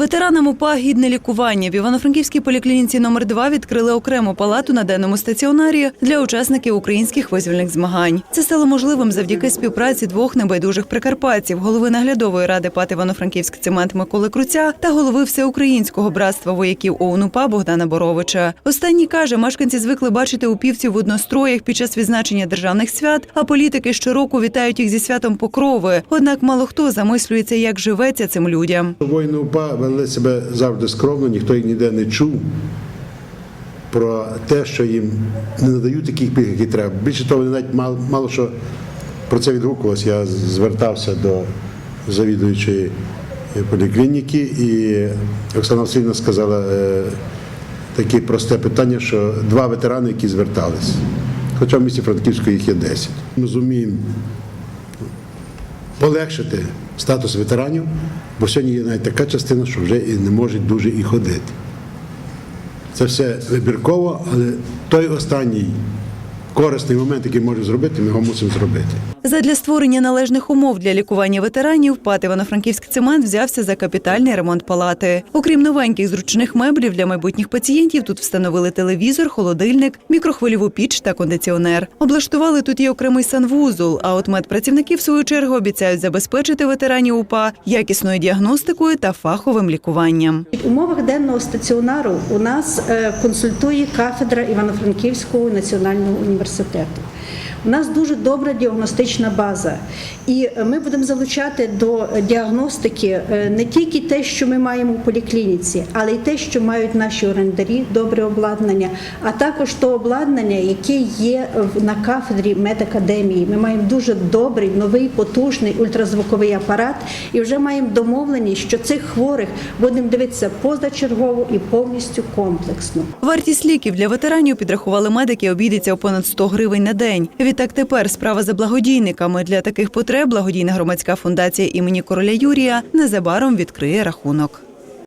Ветеранам УПА гідне лікування. В Івано-Франківській поліклініці номер 2 відкрили окрему палату на денному стаціонарі для учасників українських визвольних змагань. Це стало можливим завдяки співпраці двох небайдужих прикарпатців, голови наглядової ради ПАТ Івано-Франківськ цемент Миколи Круця та голови всеукраїнського братства вояків ОУН УПА Богдана Боровича. Останній каже, мешканці звикли бачити упівців в одностроях під час відзначення державних свят, а політики щороку вітають їх зі святом Покрови. Однак мало хто замислюється, як живеться цим людям. Воїни УПА вели себе завжди скромно, ніхто їх ніде не чув про те, що їм не надають таких пільг, які треба. Більше того, вони навіть мало, мало що про це відгукувалося. Я звертався до завідуючої поліклініки, і Оксана Васильівна сказала е, таке просте питання, що два ветерани, які звертались. Хоча в місті Франківську їх є 10. Ми зуміємо полегшити статус ветеранів, бо сьогодні є навіть така частина, що вже і не можуть дуже і ходити. Це все вибірково, але той останній корисний момент, який може зробити, ми його мусимо зробити. Задля створення належних умов для лікування ветеранів ПАТ Івано-Франківськ цемент взявся за капітальний ремонт палати. Окрім новеньких зручних меблів для майбутніх пацієнтів, тут встановили телевізор, холодильник, мікрохвильову піч та кондиціонер. Облаштували тут і окремий санвузол. А от медпрацівники в свою чергу обіцяють забезпечити ветеранів УПА якісною діагностикою та фаховим лікуванням. В умовах денного стаціонару у нас е, консультує кафедра Івано-Франківського національного університету. September. У нас дуже добра діагностична база, і е, ми будемо залучати до діагностики е, не тільки те, що ми маємо в поліклініці, але й те, що мають наші орендарі, добре обладнання, а також то обладнання, яке є на кафедрі медакадемії. Ми маємо дуже добрий, новий, потужний ультразвуковий апарат, і вже маємо домовленість, що цих хворих будемо дивитися позачергово і повністю комплексно. Вартість ліків для ветеранів підрахували медики, обійдеться у понад 100 гривень на день. Відтак тепер справа за благодійниками. Для таких потреб благодійна громадська фундація імені короля Юрія незабаром відкриє рахунок.